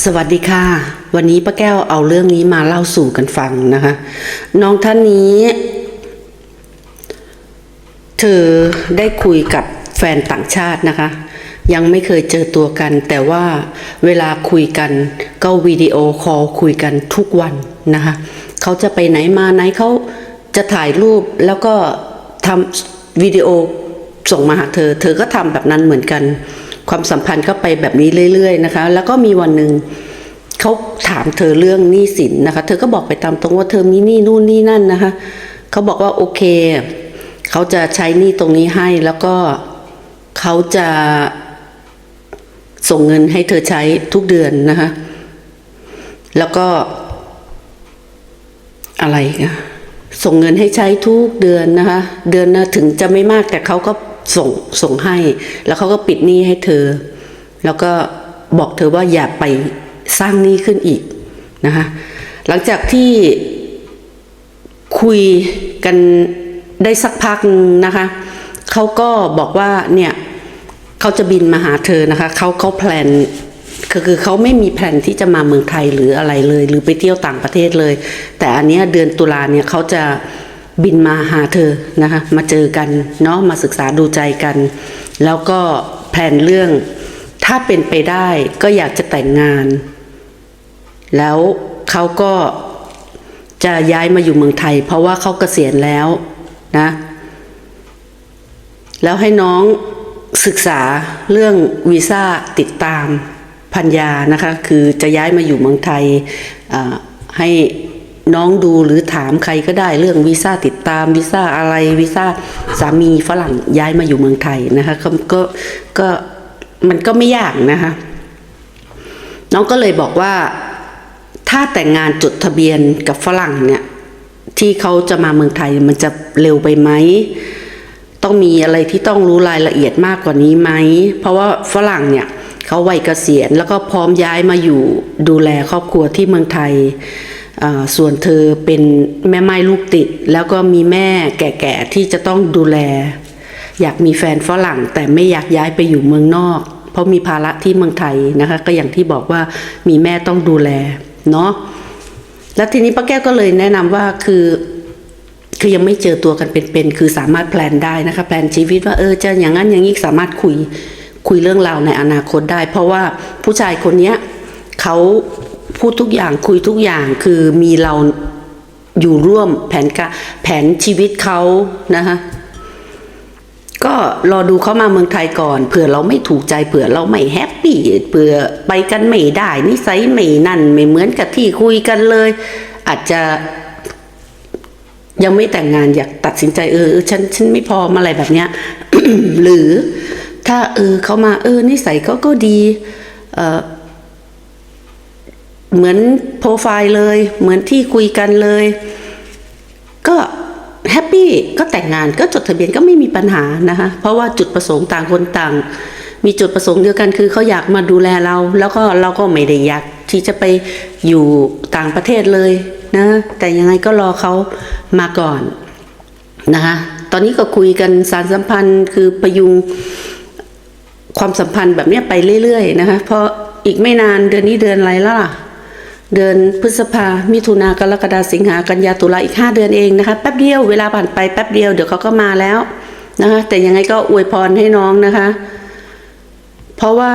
สวัสดีค่ะ วันนี้ป้าแก้วเอาเรื่องนี้มาเล่าสู่กันฟังนะคะ น้องท่านนี้ เธอได้คุยกับแฟนต่างชาตินะคะ ยังไม่เคยเจอตัวกัน แต่ว่าเวลาคุยกัน ก็วิดีโอคอลคุยกันทุกวันนะคะเขาจะไปไหนมาไหนเขาจะถ่ายรูปแล้วก็ทำวิดีโอส่งมาหาเธอ เธอก็ทำแบบนั้นเหมือนกัน ความสัมพันธ์ก็ไปแบบนี้เรื่อยๆนะคะ แล้วก็มีวันหนึ่งเขาถามเธอเรื่องหนี้สินนะคะ เธอก็บอกไปตามตรงว่าเธอมีหนี้นู่นนี่นั่นนะคะเขาบอกว่าโอเคเขาจะใช้หนี้ตรงนี้ให้แล้วก็เขาจะส่งเงินให้เธอใช้ทุกเดือนนะคะ แล้วก็อะไรอะส่งเงินให้ใช้ทุกเดือนนะคะ เดือนนะถึงจะไม่มากแต่เขาก็ ส่งส่งให้ แล้วเขาก็ปิดหนี้ให้เธอ แล้วก็บอกเธอว่าอย่าไปสร้างหนี้ขึ้นอีกนะคะหลังจากที่คุยกันได้สักพักหนึ่งนะคะเขาก็บอกว่าเนี่ยเขาจะบินมาหาเธอนะคะเขาเขาแพลนคือคือเขาไม่มีแผนที่จะมาเมืองไทยหรืออะไรเลย หรือไปเที่ยวต่างประเทศเลย แต่อันเนี้ยเดือนตุลาเนี่ยเขาจะ บินมาหาเธอนะคะมาเจอกันเนาะมาศึกษาดูใจกัน แล้วก็แผนเรื่องถ้าเป็นไปได้ก็อยากจะแต่งงาน แล้วเขาก็จะย้ายมาอยู่เมืองไทย เพราะว่าเขาเกษียณแล้วนะ แล้วให้น้องศึกษาเรื่องวีซ่าติดตามพัญญานะคะ คือจะย้ายมาอยู่เมืองไทยให้ น้องดูหรือถามใครก็ได้เรื่องวีซ่าติดตามวีซ่าอะไรวีซ่าสามีฝรั่งย้ายมาอยู่เมืองไทยนะคะก็ก็ก็มันก็ไม่ยากนะคะ น้องก็เลยบอกว่าถ้าแต่งงานจดทะเบียนกับฝรั่งเนี่ยที่เขาจะมาเมืองไทยมันจะเร็วไปไหมต้องมีอะไรที่ต้องรู้รายละเอียดมากกว่านี้ไหม เพราะว่าฝรั่งเนี่ยเขาวัยเกษียณแล้วก็พร้อมย้ายมาอยู่ดูแลครอบครัวที่เมืองไทย ส่วนเธอเป็นแม่ไม้ลูกติด แล้วก็มีแม่แก่ๆที่จะต้องดูแล อยากมีแฟนฝรั่งแต่ไม่อยากย้ายไปอยู่เมืองนอก เพราะมีภาระที่เมืองไทยนะคะ ก็อย่างที่บอกว่ามีแม่ต้องดูแลเนาะแล้วทีนี้ป้าแก้วก็เลยแนะนำว่าคือคือยังไม่เจอตัวกันเป็นๆ คือสามารถแพลนได้นะคะ แพลนชีวิตว่าเออจะอย่างนั้นอย่างนี้สามารถคุยคุยเรื่องราวในอนาคตได้ เพราะว่าผู้ชายคนเนี้ยเขา พูดทุกอย่างคุยทุกอย่างคือมีเราอยู่ร่วมแผนการแผนชีวิตเขานะคะก็รอดูเขามาเมืองไทยก่อนเผื่อเราไม่ถูกใจเผื่อเราไม่แฮปปี้เผื่อไปกันไม่ได้นิสัยไม่นั่นไม่เหมือนกับที่คุยกันเลย อาจจะยังไม่แต่งงานอยากตัดสินใจเออเออฉันฉันไม่พร้อมอะไรแบบเนี้ยหรือถ้าเออเขามาเออนิสัยเขาก็ดี เออ เหมือนโปรไฟล์เลย เหมือนที่คุยกันเลย ก็แฮปปี้ก็แต่งงานก็จดทะเบียนก็ไม่มีปัญหานะคะเพราะว่าจุดประสงค์ต่างคนต่าง มีจุดประสงค์เดียวกันคือเขาอยากมาดูแลเรา แล้วก็เราก็ไม่ได้อยากที่จะไปอยู่ต่างประเทศเลยนะแต่ยังไงก็รอเขามาก่อนนะคะตอนนี้ก็คุยกันสารสัมพันธ์คือประยุงความสัมพันธ์แบบนี้ไปเรื่อยๆนะคะเพราะอีกไม่นานเดือนนี้เดือนอะไรแล้วล่ะ เดือนพฤษภา มิถุนากรกฎาสิงหากันยาตุลาอีกห้าเดือนเองนะคะ แป๊บเดียวเวลาผ่านไปแป๊บเดียวเดี๋ยวเขาก็มาแล้วนะคะ แต่ยังไงก็อวยพรให้น้องนะคะ เพราะว่า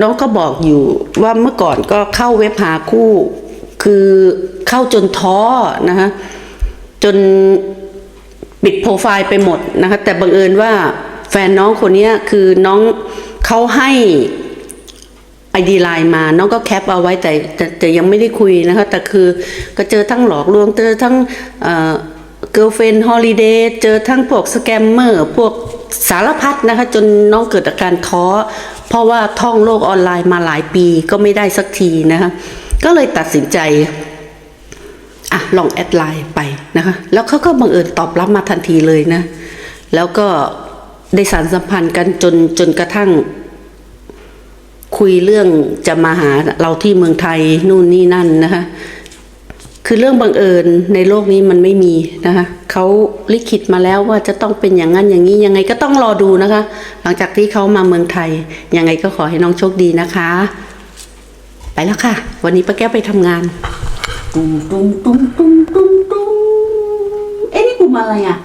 น้องก็บอกอยู่ว่าเมื่อก่อนก็เข้าเว็บหาคู่ คือเข้าจนท้อนะคะจนปิดโปรไฟล์ไปหมดนะคะ แต่บังเอิญว่าแฟนน้องคนนี้คือน้องเขาให้ ไอดีไลน์มาน้องก็แคปเอาไว้แต่แต่แตยังไม่ได้คุยนะคะแต่คือก็เจอทั้งหลอกลวงเจอทั้งเอ่อเกิร์ลเฟนฮอลิเดย์เจอทั้งพวกสแกมเมอร์พวกสารพัดนะคะ จนน้องเกิดอาการท้อ เพราะว่าท่องโลกออนไลน์มาหลายปีก็ไม่ได้สักทีนะคะ ก็เลยตัดสินใจอะลองแอดไลน์ไปนะคะ แล้วเขาก็บังเอิญตอบรับมาทันทีเลยนะ แล้วก็ได้สารสัมพันธ์กันจนจนกระทั่ง คุยเรื่องจะมาหาเราที่เมืองไทยนู่นนี่นั่นนะคะคือเรื่องบังเอิญในโลกนี้มันไม่มีนะคะเขาลิขิตมาแล้วว่าจะต้องเป็นอย่างนั้นอย่างนี้ยังไงก็ต้องรอดูนะคะ หลังจากที่เขามาเมืองไทย ยังไงก็ขอให้น้องโชคดีนะคะ ไปแล้วค่ะ วันนี้ป้าแก้วไปทำงานตุ้มตุ้มตุ้มตุ้มตุ้มตุ้มเอ๊ะนี่กลุ่มอะไรอะ